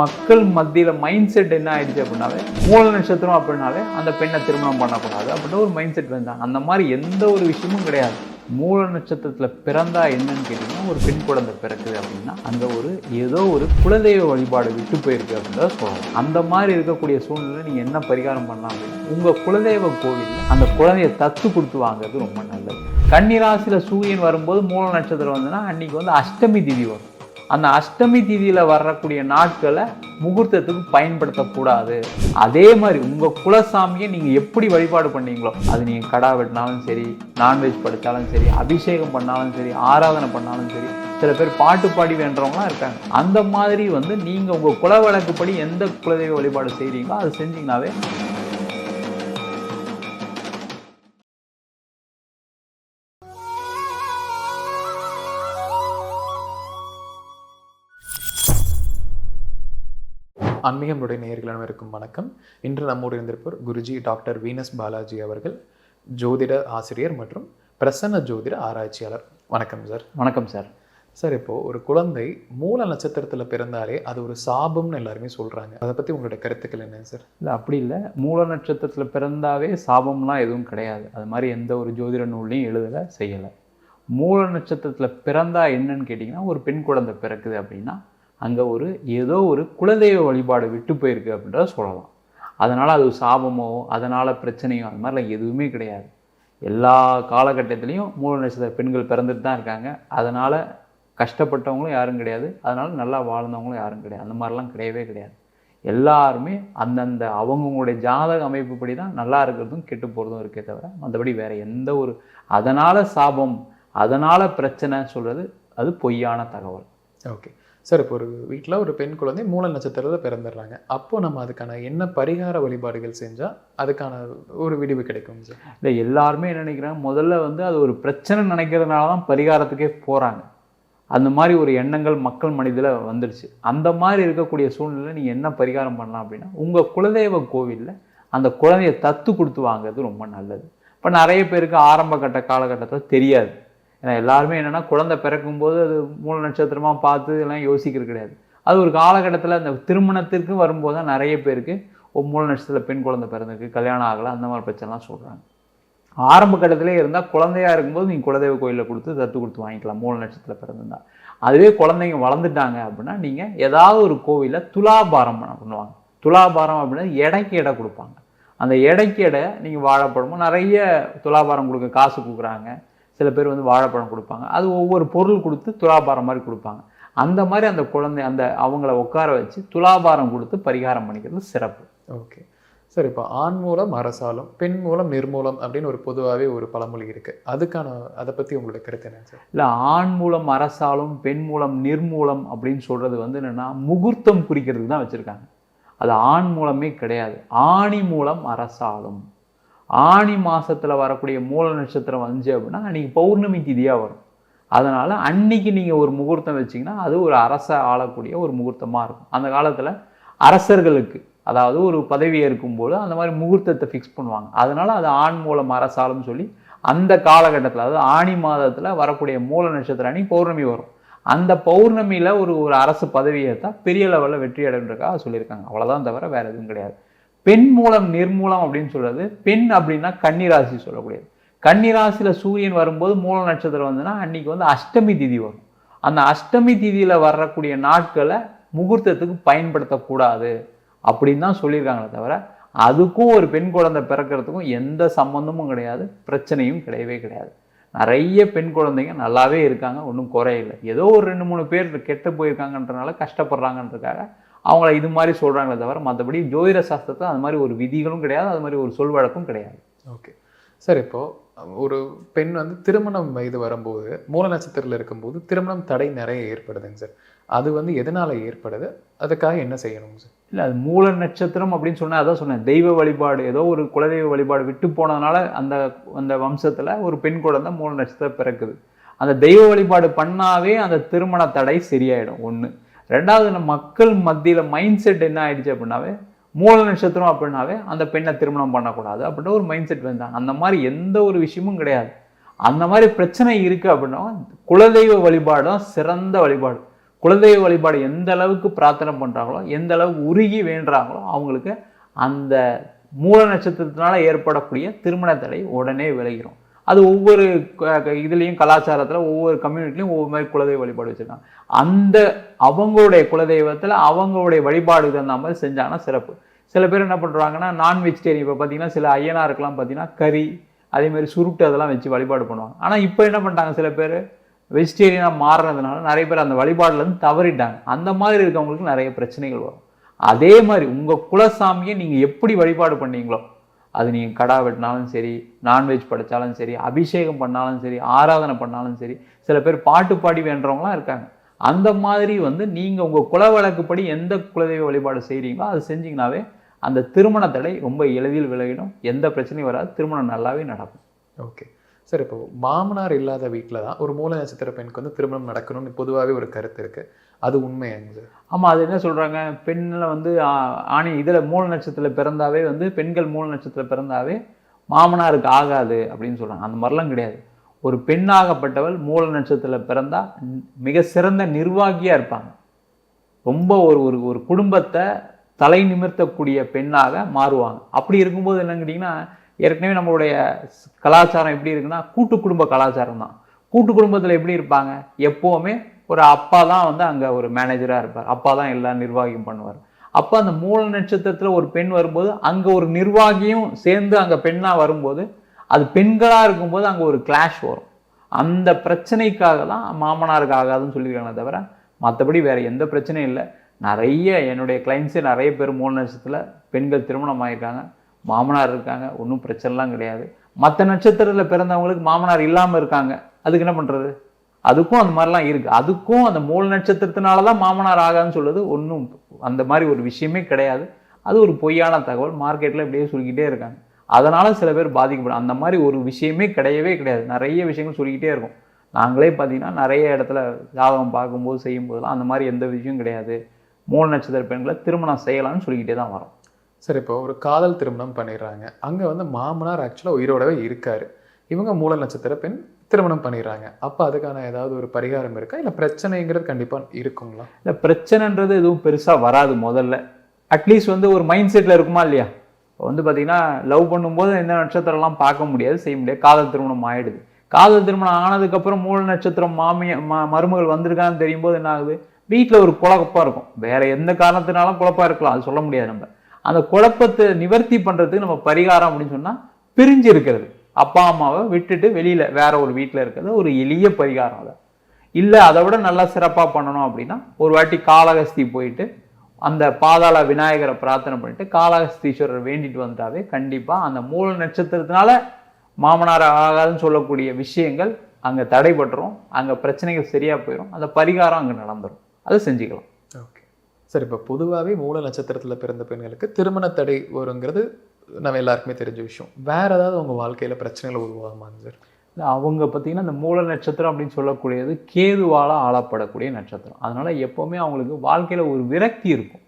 மக்கள் மத்தியில் mind set என்ன ஆயிடுச்சு அப்படின்னாலே மூல நட்சத்திரம் அப்படின்னாலே அந்த பெண்ணை திருமணம் பண்ணக்கூடாது. அப்படின்ற ஒரு மைண்ட் செட் வந்தாங்க அந்த மாதிரி எந்த ஒரு விஷயமும் கிடையாது. மூல நட்சத்திரத்தில் பிறந்தா என்னன்னு கேட்டிங்கன்னா ஒரு பெண் குழந்தை பிறக்குது அப்படின்னா அந்த ஒரு ஏதோ ஒரு குலதெய்வ வழிபாடு விட்டு போயிருக்கு அப்படின்றத சொல்லலாம். அந்த மாதிரி இருக்கக்கூடிய சூழ்நிலை நீங்கள் என்ன பரிகாரம் பண்ணலாம் அப்படின்னா உங்கள் குலதெய்வ கோவில்ல அந்த குழந்தைய தத்து கொடுத்து வாங்குறது ரொம்ப நல்லது. கன்னிராசியில் சூரியன் வரும்போது மூல நட்சத்திரம் வந்துன்னா அன்னைக்கு வந்து அஷ்டமி திதி வரும். அந்த அஷ்டமி திதியில வரக்கூடிய நாட்களை முகூர்த்தத்துக்கு பயன்படுத்தக்கூடாது. அதே மாதிரி உங்க குலசாமியை நீங்க எப்படி வழிபாடு பண்ணீங்களோ அது நீங்க கடா வெட்டினாலும் சரி நான்வெஜ் படித்தாலும் சரி அபிஷேகம் பண்ணாலும் சரி ஆராதனை பண்ணாலும் சரி சில பேர் பாட்டு பாடி வேண்டவங்களாம் இருக்காங்க. அந்த மாதிரி வந்து நீங்க உங்க குல வழக்குப்படி எந்த குலதெய்வ வழிபாடு செய்கிறீங்களோ அது செஞ்சீங்கன்னாவே ஆன்மீகமுடைய நேயர்கள் அனைவருக்கும் வணக்கம். இன்று நம்மோடு இருந்திருப்பவர் குருஜி டாக்டர் வீனஸ் பாலாஜி அவர்கள் ஜோதிட ஆசிரியர் மற்றும் பிரசன்ன ஜோதிட ஆராய்ச்சியாளர். வணக்கம் சார். வணக்கம் சார். சார் இப்போ ஒரு குழந்தை மூல நட்சத்திரத்துல பிறந்தாலே அது ஒரு சாபம்னு எல்லாருமே சொல்றாங்க. அதை பத்தி உங்களோட கருத்துக்கள் என்ன சார்? இல்லை அப்படி இல்லை. மூல நட்சத்திரத்தில் பிறந்தாவே சாபம்லாம் எதுவும் கிடையாது. அது மாதிரி எந்த ஒரு ஜோதிட நூல்லையும் எழுதலை செய்யலை. மூல நட்சத்திரத்தில் பிறந்தா என்னன்னு கேட்டிங்கன்னா ஒரு பெண் குழந்தை பிறக்குது அப்படின்னா அங்கே ஒரு ஏதோ ஒரு குலதெய்வ வழிபாடு விட்டு போயிருக்கு அப்படின்றத சொல்லலாம். அதனால் அது சாபமோ அதனால் பிரச்சனையோ அது மாதிரிலாம் எதுவுமே கிடையாது. எல்லா காலகட்டத்திலையும் மூல நட்சத்திர பெண்கள் பிறந்துட்டு தான் இருக்காங்க. அதனால் கஷ்டப்பட்டவங்களும் யாரும் கிடையாது. அதனால் நல்லா வாழ்ந்தவங்களும் யாரும் கிடையாது. அந்த மாதிரிலாம் கிடையவே கிடையாது. எல்லாருமே அந்தந்த அவங்கவுங்களுடைய ஜாதக அமைப்புப்படி தான் நல்லா இருக்கிறதும் கெட்டு போகிறதும் இருக்கே தவிர மற்றபடி வேறு எந்த ஒரு அதனால் சாபம் அதனால் பிரச்சனை சொல்கிறது அது பொய்யான தகவல். ஓகே. சார் இப்போ ஒரு வீட்டில் ஒரு பெண் குழந்தை மூல நட்சத்திரத்தில் பிறந்துடுறாங்க. அப்போ நம்ம அதுக்கான என்ன பரிகார வழிபாடுகள் செஞ்சால் அதுக்கான ஒரு விடிவு கிடைக்கும் சார்? இல்லை எல்லாருமே என்ன நினைக்கிறாங்க முதல்ல வந்து அது ஒரு பிரச்சனை நினைக்கிறதுனால தான் பரிகாரத்துக்கே போகிறாங்க அந்த மாதிரி ஒரு எண்ணங்கள் மக்கள் மனிதில் வந்துடுச்சு. அந்த மாதிரி இருக்கக்கூடிய சூழ்நிலை நீங்கள் என்ன பரிகாரம் பண்ணலாம் அப்படின்னா உங்கள் குலதெய்வ கோவிலில் அந்த குழந்தைய தத்து கொடுத்து வாங்குறது ரொம்ப நல்லது. இப்போ நிறைய பேருக்கு ஆரம்ப கட்ட காலகட்டத்தில் தெரியாது. ஏன்னா எல்லாருமே என்னென்னா குழந்தை பிறக்கும்போது அது மூல நட்சத்திரமாக பார்த்து எல்லாம் யோசிக்கிறது கிடையாது. அது ஒரு காலகட்டத்தில் அந்த திருமணத்திற்கு வரும்போது தான் நிறைய பேருக்கு ஒரு மூல நட்சத்திரத்தில் பெண் குழந்தை பிறந்திருக்கு கல்யாணம் ஆகலை அந்த மாதிரி பிரச்சனைலாம் சொல்கிறாங்க ஆரம்ப கட்டத்திலே இருந்தால் குழந்தையா இருக்கும்போது நீங்கள் குலதெய்வ கோயிலில் கொடுத்து தத்து கொடுத்து வாங்கிக்கலாம் மூல நட்சத்திரத்தில் பிறந்திருந்தா. அதுவே குழந்தைங்க வளர்ந்துட்டாங்க அப்படின்னா நீங்கள் ஏதாவது ஒரு கோவிலில் துலாபாரம் பண்ண பண்ணுவாங்க. துலாபாரம் அப்படின்னா எடைக்கு எடை கொடுப்பாங்க. அந்த எடைக்கு எடை நீங்கள் வாழைப்பழமும் நிறைய துலாபாரம் கொடுக்க காசு கொடுக்குறாங்க. சில பேர் வந்து வாழைப்பழம் கொடுப்பாங்க. அது ஒவ்வொரு பொருள் கொடுத்து துலாபாரம் மாதிரி கொடுப்பாங்க. அந்த மாதிரி அந்த குழந்தை அந்த அவங்கள உட்கார வச்சு துலாபாரம் கொடுத்து பரிகாரம் பண்ணிக்கிறது சிறப்பு. ஓகே. சார் இப்போ ஆண் மூலம் அரசாலும் பெண் மூலம் நிர்மூலம் அப்படின்னு ஒரு பொதுவாகவே ஒரு பழமொழி இருக்கு. அதுக்கான அதை பற்றி உங்களோட கருத்து என்ன சார்? இல்லை ஆண் மூலம் அரசாலும் பெண் மூலம் நிர்மூலம் அப்படின்னு சொல்கிறது வந்து என்னென்னா முகூர்த்தம் குறிக்கிறதுக்கு தான் வச்சுருக்காங்க. அது ஆண் மூலமே கிடையாது. ஆணி மூலம் அரசாலும். ஆணி மாதத்தில் வரக்கூடிய மூல நட்சத்திரம் வந்துச்சு அப்படின்னா அன்னைக்கு பௌர்ணமி திதியாக வரும். அதனால் அன்னைக்கு நீங்கள் ஒரு முகூர்த்தம் வச்சிங்கன்னா அது ஒரு அரசை ஆளக்கூடிய ஒரு முகூர்த்தமாக இருக்கும். அந்த காலத்தில் அரசர்களுக்கு அதாவது ஒரு பதவி ஏற்கும்போது அந்த மாதிரி முகூர்த்தத்தை ஃபிக்ஸ் பண்ணுவாங்க. அதனால் அது ஆண் மூலம் அரசாலும் சொல்லி அந்த காலகட்டத்தில் அதாவது ஆணி மாதத்தில் வரக்கூடிய மூல நட்சத்திரம் அன்னைக்கு பௌர்ணமி வரும். அந்த பௌர்ணமியில் ஒரு ஒரு அரசு பதவியேற்றால் பெரிய லெவலில் வெற்றி அடைன்றக்காக சொல்லியிருக்காங்க. அவ்வளோதான் தவிர வேறு எதுவும் கிடையாது. பெண் மூலம் நிர்மூலம் அப்படின்னு சொல்கிறது பெண் அப்படின்னா கன்னிராசி சொல்லக்கூடியது. கன்னிராசியில் சூரியன் வரும்போது மூல நட்சத்திரம் வந்துன்னா அன்றைக்கி வந்து அஷ்டமி திதி வரும். அந்த அஷ்டமி திதியில் வரக்கூடிய நாட்களை முகூர்த்தத்துக்கு பயன்படுத்தக்கூடாது அப்படின்னு தான் சொல்லியிருக்காங்களே தவிர அதுக்கும் ஒரு பெண் குழந்தை பிறக்கிறதுக்கும் எந்த சம்மந்தமும் கிடையாது பிரச்சனையும் கிடையவே கிடையாது. நிறைய பெண் குழந்தைங்க நல்லாவே இருக்காங்க ஒன்றும் குறையில்லை. ஏதோ ஒரு ரெண்டு மூணு பேர் கெட்டு போயிருக்காங்கன்றனால கஷ்டப்படுறாங்கன்றதுக்காக அவங்கள இது மாதிரி சொல்கிறாங்களே தவிர மற்றபடி ஜோதிட சாஸ்திரத்தில் அது மாதிரி ஒரு விதிகளும் கிடையாது அது மாதிரி ஒரு சொல் வழக்கும் கிடையாது. ஓகே. சார் இப்போ ஒரு பெண் வந்து திருமணம் வயது வரும்போது மூல நட்சத்திரத்தில் இருக்கும்போது திருமணம் தடை நிறைய ஏற்படுதுங்க சார். அது வந்து எதனால ஏற்படுது? அதுக்காக என்ன செய்யணுங்க சார்? இல்லை அது மூல நட்சத்திரம் அப்படின்னு சொன்னால் அதான் சொன்னேன். தெய்வ வழிபாடு ஏதோ ஒரு குலதெய்வ வழிபாடு விட்டு போனதுனால அந்த அந்த வம்சத்தில் ஒரு பெண் குழந்தை மூல நட்சத்திரம் பிறக்குது. அந்த தெய்வ வழிபாடு பண்ணாவே அந்த திருமண தடை சரியாயிடும் ஒன்று ரெண்டாவது நம்ம மக்கள் மத்தியில் மைண்ட் செட் என்ன ஆயிடுச்சு அப்படின்னாவே மூல நட்சத்திரம் அப்படின்னாவே அந்த பெண்ணை திருமணம் பண்ணக்கூடாது அப்படின்ற ஒரு மைண்ட் செட் வந்தாங்க அந்த மாதிரி எந்த ஒரு விஷயமும் கிடையாது. அந்த மாதிரி பிரச்சனை இருக்குது அப்படின்னா குலதெய்வ வழிபாடு தான் சிறந்த வழிபாடு. குலதெய்வ வழிபாடு எந்த அளவுக்கு பிரார்த்தனை பண்ணுறாங்களோ எந்த அளவுக்கு உருகி வேண்டுறாங்களோ அவங்களுக்கு அந்த மூல நட்சத்திரத்தினால ஏற்படக்கூடிய திருமண தடை உடனே விளைகிறோம் அது ஒவ்வொரு க- க- இதுலேயும் கலாச்சாரத்தில் ஒவ்வொரு கம்யூனிட்டிலையும் ஒவ்வொரு மாதிரி குலதெய்வ வழிபாடு வச்சுருக்காங்க. அந்த அவங்களுடைய குலதெய்வத்தில் அவங்களுடைய வழிபாடுக்கு தகுந்த மாதிரி செஞ்சாங்கன்னா சிறப்பு. சில பேர் என்ன பண்ணுறாங்கன்னா நான் வெஜிடேரியன் இப்போ பார்த்தீங்கன்னா சில ஐயனாருக்கெல்லாம் பார்த்தீங்கன்னா கறி அதே மாதிரி சுருட்டு அதெல்லாம் வச்சு வழிபாடு பண்ணுவாங்க. ஆனால் இப்போ என்ன பண்ணிட்டாங்க சில பேர்? வெஜிடேரியனாக மாறுறதுனால நிறைய பேர் அந்த வழிபாடுலேருந்து தவறிட்டாங்க. அந்த மாதிரி இருக்கவங்களுக்கு நிறைய பிரச்சனைகள் வரும். அதே மாதிரி உங்கள் குலசாமியை நீங்கள் எப்படி வழிபாடு பண்ணீங்களோ அது நீங்கள் கடா வெட்டினாலும் சரி நான்வெஜ் படைச்சாலும் சரி அபிஷேகம் பண்ணாலும் சரி ஆராதனை பண்ணாலும் சரி சில பேர் பாட்டு பாடி வேண்டவங்களாம் இருக்காங்க. அந்த மாதிரி வந்து நீங்கள் உங்கள் குல வழக்குப்படி எந்த குலதெய்வ வழிபாடு செய்கிறீங்களோ அது செஞ்சீங்கனாவே அந்த திருமண தடை ரொம்ப எளிதில் விலகிடும். எந்த பிரச்சனையும் வராது. திருமணம் நல்லாவே நடக்கும். ஓகே. சார் இப்போ மாமனார் இல்லாத வீட்டில் தான் ஒரு மூல நட்சத்திர பெண்ணுக்கு வந்து திருமணம் நடக்கணும்னு பொதுவாகவே ஒரு கருத்து இருக்குது அது உண்மையாங்க சார்? ஆமாம் அது என்ன சொல்கிறாங்க பெண்ணில் வந்து ஆணி இதில் மூல நட்சத்திரத்தில் பிறந்தாவே வந்து பெண்கள் மூல நட்சத்திரத்தில் பிறந்தாவே மாமனாருக்கு ஆகாது அப்படின்னு சொல்கிறாங்க அந்த மாதிரிலாம் கிடையாது. ஒரு பெண்ணாகப்பட்டவள் மூல நட்சத்திரத்தில் பிறந்தா மிக சிறந்த நிர்வாகியாக இருப்பாங்க. ரொம்ப ஒரு ஒரு ஒரு குடும்பத்தை தலை நிமிர்த்தக்கூடிய பெண்ணாக மாறுவாங்க. அப்படி இருக்கும்போது என்னன்னு கேட்டிங்கன்னா ஏற்கனவே நம்மளுடைய கலாச்சாரம் எப்படி இருக்குன்னா கூட்டு குடும்ப கலாச்சாரம் தான். கூட்டு குடும்பத்தில் எப்படி இருப்பாங்க? எப்போவுமே ஒரு அப்பா தான் வந்து அங்கே ஒரு மேனேஜராக இருப்பார். அப்பா தான் எல்லா நிர்வாகியும் பண்ணுவார். அப்போ அந்த மூல நட்சத்திரத்தில் ஒரு பெண் வரும்போது அங்கே ஒரு நிர்வாகியும் சேர்ந்து அங்கே பெண்ணாக வரும்போது அது பெண்களாக இருக்கும்போது அங்கே ஒரு கிளாஷ் வரும். அந்த பிரச்சனைக்காக தான் மாமனாருக்கு ஆகாதுன்னு சொல்லியிருக்காங்களே தவிர மற்றபடி வேறு எந்த பிரச்சனையும் இல்லை. நிறைய என்னுடைய கிளைண்ட்ஸே நிறைய பேர் மூல நட்சத்திரத்தில் பெண்கள் திருமணம் ஆகியிருக்காங்க மாமனார் இருக்காங்க ஒன்றும் பிரச்சனைலாம் கிடையாது. மற்ற நட்சத்திரத்தில் பிறந்தவங்களுக்கு மாமனார் இல்லாமல் இருக்காங்க. அதுக்கு என்ன பண்ணுறது அதுக்கும் அந்த மாதிரிலாம் இருக்குது அதுக்கும் அந்த மூல நட்சத்திரத்தினால தான் மாமனார் ஆகாதுன்னு சொல்லுது ஒன்றும் அந்த மாதிரி ஒரு விஷயமே கிடையாது. அது ஒரு பொய்யான தகவல். மார்க்கெட்டில் இப்படியே சொல்லிக்கிட்டே இருக்காங்க. அதனால் சில பேர் பாதிக்கப்படும். அந்த மாதிரி ஒரு விஷயமே கிடையவே கிடையாது. நிறைய விஷயங்கள் சொல்லிக்கிட்டே இருக்கும். நாங்களே பார்த்தீங்கன்னா நிறைய இடத்துல ஜாதகம் பார்க்கும்போது செய்யும்போதெல்லாம் அந்த மாதிரி எந்த விஷயம் கிடையாது. மூல நட்சத்திர பெண்களை திருமணம் செய்யலாம்னு சொல்லிக்கிட்டே தான் வரோம். சரி இப்போ ஒரு காதல் திருமணம் பண்ணிடுறாங்க. அங்கே வந்து மாமனார் ஆக்சுவலாக உயிரோடவே இருக்கார். இவங்க மூல நட்சத்திர பெண் திருமணம் பண்ணிடுறாங்க. அப்போ அதுக்கான ஏதாவது ஒரு பரிகாரம் இருக்கா? இல்லை பிரச்சனைங்கிறது கண்டிப்பாக இருக்குங்களா? இல்லை பிரச்சனைன்றது எதுவும் பெருசாக வராது முதல்ல. அட்லீஸ்ட் வந்து ஒரு மைண்ட் செட்டில் இருக்குமா இல்லையா? இப்போ வந்து பார்த்தீங்கன்னா லவ் பண்ணும்போது எந்த நட்சத்திரம்லாம் பார்க்க முடியாது செய்ய முடியாது. காதல் திருமணம் ஆகிடுது காதல் திருமணம் ஆனதுக்கப்புறம் மூல நட்சத்திரம் மாமிய ம மருமகள் வந்திருக்கான்னு தெரியும் போது என்ன ஆகுது? வீட்டில் ஒரு குழப்பம் இருக்கும். வேற எந்த காரணத்தினாலும் குழப்பம் இருக்கலாம். அது சொல்ல முடியாது நம்ம. அந்த குழப்பத்தை நிவர்த்தி பண்ணுறதுக்கு நம்ம பரிகாரம் அப்படின்னு சொன்னால் பிரிஞ்சு இருக்கிறது அப்பா அம்மாவை விட்டுட்டு வெளியில் வேற ஒரு வீட்டில் இருக்கிறது ஒரு எளிய பரிகாரம் அதை. இல்லை அதை விட நல்லா சிறப்பாக பண்ணணும் அப்படின்னா ஒரு வாட்டி காலகஸ்தி போயிட்டு அந்த பாதாள விநாயகரை பிரார்த்தனை பண்ணிட்டு காளகஸ்தீஸ்வரர் வேண்டிட்டு வந்துட்டாவே கண்டிப்பாக அந்த மூல நட்சத்திரத்தினால மாமனார் ஆகாதுன்னு சொல்லக்கூடிய விஷயங்கள் அங்கே தடைபட்டுரும் அங்கே பிரச்சனைகள் சரியாக போயிடும் அந்த பரிகாரம் அங்கே நடந்துரும். அதை செஞ்சுக்கலாம். சார் இப்போ பொதுவாகவே மூல நட்சத்திரத்தில் பிறந்த பெண்களுக்கு திருமண தடை வருங்கிறது நம்ம எல்லாருக்குமே தெரிஞ்ச விஷயம். வேற ஏதாவது உங்கள் வாழ்க்கையில் பிரச்சனைகள் உருவாகுமாங்க சார்? அவங்க பார்த்தீங்கன்னா இந்த மூல நட்சத்திரம் அப்படின்னு சொல்லக்கூடியது கேதுவால் ஆளப்படக்கூடிய நட்சத்திரம். அதனால் எப்போவுமே அவங்களுக்கு வாழ்க்கையில் ஒரு விரக்தி இருக்கும்.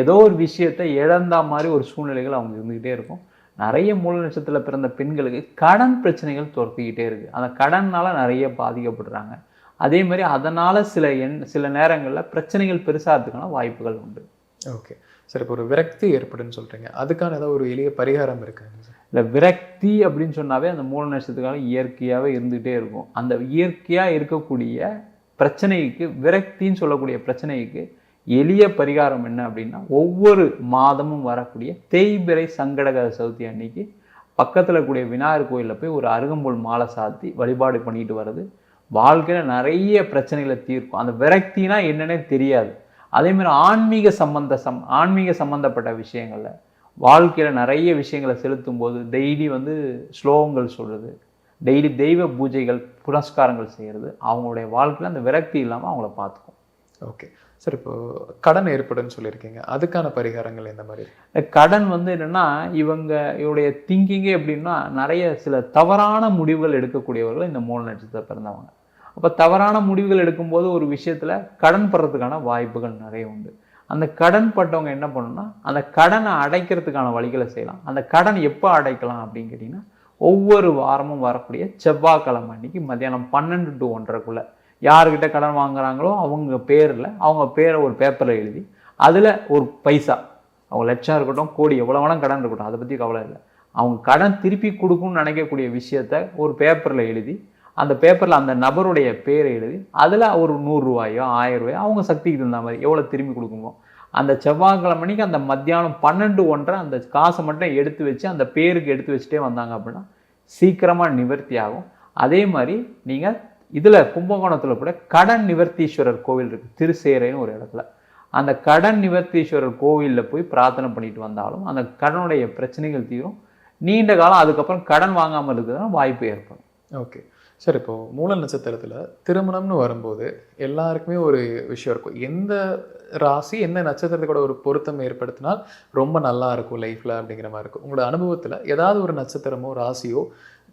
ஏதோ ஒரு விஷயத்தை இழந்த மாதிரி ஒரு சூழ்நிலைகள் அவங்க இருந்துக்கிட்டே இருக்கும். நிறைய மூல நட்சத்திரத்தில் பிறந்த பெண்களுக்கு கடன் பிரச்சனைகள் துரத்திக்கிட்டே இருக்குது அந்த கடன்னால் நிறைய பாதிக்கப்படுறாங்க. அதே மாதிரி அதனால சில எண் சில நேரங்களில் பிரச்சனைகள் பெருசாகிறதுக்கான வாய்ப்புகள் உண்டு. ஓகே. சார் இப்போ ஒரு விரக்தி ஏற்படுன்னு சொல்கிறீங்க அதுக்கான ஏதாவது ஒரு எளிய பரிகாரம் இருக்காங்க சார்? இந்த விரக்தி அப்படின்னு சொன்னாவே அந்த மூல நட்சத்திரக்காலம் இயற்கையாகவே இருந்துகிட்டே இருக்கும். அந்த இயற்கையாக இருக்கக்கூடிய பிரச்சனைக்கு விரக்தின்னு சொல்லக்கூடிய பிரச்சனைக்கு எளிய பரிகாரம் என்ன அப்படின்னா ஒவ்வொரு மாதமும் வரக்கூடிய தேய்பிறை சங்கடகர சதுர்த்தி அன்னைக்கு பக்கத்தில் இருக்கக்கூடிய விநாயகர் கோயிலில் போய் ஒரு அருகம்புல் மாலை சாத்தி வழிபாடு பண்ணிட்டு வர்றது. வாழ்க்கையில் நிறைய பிரச்சனைகளை தீர்க்கும். அந்த விரக்தினா என்னன்னே தெரியாது. அதே மாதிரி ஆன்மீக சம்பந்த சம் ஆன்மீக சம்பந்தப்பட்ட விஷயங்கள்ல வாழ்க்கையில் நிறைய விஷயங்களை செலுத்தும் போது டெய்லி வந்து ஸ்லோகங்கள் சொல்கிறது டெய்லி தெய்வ பூஜைகள் புரஸ்காரங்கள் செய்கிறது அவங்களுடைய வாழ்க்கையில் அந்த விரக்தி இல்லாமல் அவங்கள பார்த்துக்கும். ஓகே சார் இப்போ கடன் ஏற்படுன்னு சொல்லியிருக்கீங்க. அதுக்கான பரிகாரங்கள் எந்த மாதிரி இந்த கடன் வந்து என்னென்னா இவங்க இவருடைய திங்கிங்கே எப்படின்னா நிறைய சில தவறான முடிவுகள் எடுக்கக்கூடியவர்கள் இந்த மூல நட்சத்திரத்தை பிறந்தவங்க. அப்போ தவறான முடிவுகள் எடுக்கும்போது ஒரு விஷயத்தில் கடன் படுறதுக்கான வாய்ப்புகள் நிறைய உண்டு. அந்த கடன் பட்டவங்க என்ன பண்ணணும்னா அந்த கடனை அடைக்கிறதுக்கான வழிகளை செய்யலாம். அந்த கடன் எப்போ அடைக்கலாம் அப்படின்னு கேட்டிங்கன்னா ஒவ்வொரு வாரமும் வரக்கூடிய செவ்வாய்க்கிழமை அன்னைக்கு மத்தியானம் பன்னெண்டு டு ஒன்றரைக்குள்ளே. யாருக்கிட்ட கடன் வாங்குறாங்களோ அவங்க பேரில் அவங்க பேரை ஒரு பேப்பரில் எழுதி அதில் ஒரு பைசா அவங்க லட்சம் இருக்கட்டும் கோடி எவ்வளோ வேணால் கடன் இருக்கட்டும் அதை பற்றி கவலை இல்லை. அவங்க கடன் திருப்பி கொடுக்கணும்னு நினைக்கக்கூடிய விஷயத்த ஒரு பேப்பரில் எழுதி அந்த பேப்பரில் அந்த நபருடைய பேரை எழுதி அதில் ஒரு நூறுரூவாயோ ஆயிரம் ரூபாயோ அவங்க சக்திக்கு தகுந்த மாதிரி எவ்வளோ திரும்பி கொடுக்குமோ அந்த செவ்வாய்க்கிழமை மணிக்கு அந்த மத்தியானம் பன்னெண்டு ஒன்றரை அந்த காசை மட்டும் எடுத்து வச்சு அந்த பேருக்கு எடுத்து வச்சுட்டே வந்தாங்க அப்படின்னா சீக்கிரமாக நிவர்த்தி ஆகும். அதே மாதிரி நீங்கள் இதில் கும்பகோணத்தில் கூட கடன் நிவர்த்தீஸ்வரர் கோவில் இருக்குது திருசேரைன்னு ஒரு இடத்துல. அந்த கடன் நிவர்த்தீஸ்வரர் கோவிலில் போய் பிரார்த்தனை பண்ணிட்டு வந்தாலும் அந்த கடனுடைய பிரச்சனைகள் தீரும். நீண்ட காலம் அதுக்கப்புறம் கடன் வாங்காமல் இருக்கிறதுனா வாய்ப்பு ஏற்படும். ஓகே. சார் இப்போது மூல நட்சத்திரத்தில் திருமணம்னு வரும்போது எல்லாருக்குமே ஒரு விஷயம் இருக்கும். எந்த ராசி எந்த நட்சத்திரத்துக்கூட ஒரு பொருத்தம் ஏற்படுத்தினால் ரொம்ப நல்லா இருக்கும் லைஃப்பில் அப்படிங்கிற மாதிரி இருக்கும். உங்களோட அனுபவத்தில் ஏதாவது ஒரு நட்சத்திரமோ ராசியோ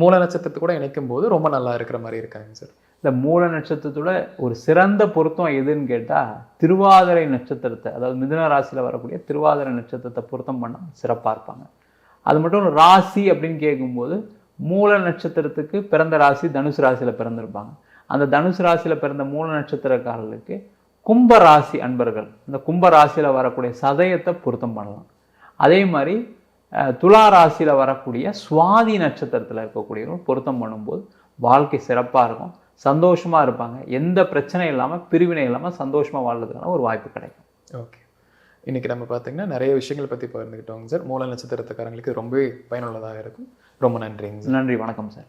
மூல நட்சத்திரத்தை கூட இணைக்கும் போது ரொம்ப நல்லா இருக்கிற மாதிரி இருக்காங்க சார். இந்த மூல நட்சத்திரத்தோட ஒரு சிறந்த பொருத்தம் எதுன்னு கேட்டால் திருவாதிரை நட்சத்திரத்தை அதாவது மிதுன ராசியில் வரக்கூடிய திருவாதிரை நட்சத்திரத்தை பொருத்தம் பண்ணால் சிறப்பாக இருப்பாங்க. அது மட்டும் ராசி அப்படின்னு கேட்கும்போது மூல நட்சத்திரத்துக்கு பிறந்த ராசி தனுசு ராசியில் பிறந்திருப்பாங்க. அந்த தனுசு ராசியில் பிறந்த மூல நட்சத்திரக்காரர்களுக்கு கும்ப ராசி அன்பர்கள் இந்த கும்ப ராசியில் வரக்கூடிய சதயத்தை பொருத்தம் பண்ணலாம். அதே மாதிரி துலா ராசியில் வரக்கூடிய சுவாதி நட்சத்திரத்தில் இருக்கக்கூடியவர்கள் பொருத்தம் பண்ணும்போது வாழ்க்கை சிறப்பாக இருக்கும் சந்தோஷமாக இருப்பாங்க. எந்த பிரச்சனையும் இல்லாமல் பிரிவினை இல்லாமல் சந்தோஷமாக வாழ்றதுக்கான ஒரு வாய்ப்பு கிடைக்கும். ஓகே. இன்றைக்கி நம்ம பார்த்தீங்கன்னா நிறைய விஷயங்கள் பற்றி பகிர்ந்துக்கிட்டோங்க சார். மூல நட்சத்திரத்துக்காரங்களுக்கு ரொம்பவே பயனுள்ளதாக இருக்கும். ரொம்ப நன்றிங்க நன்றி வணக்கம் சார்.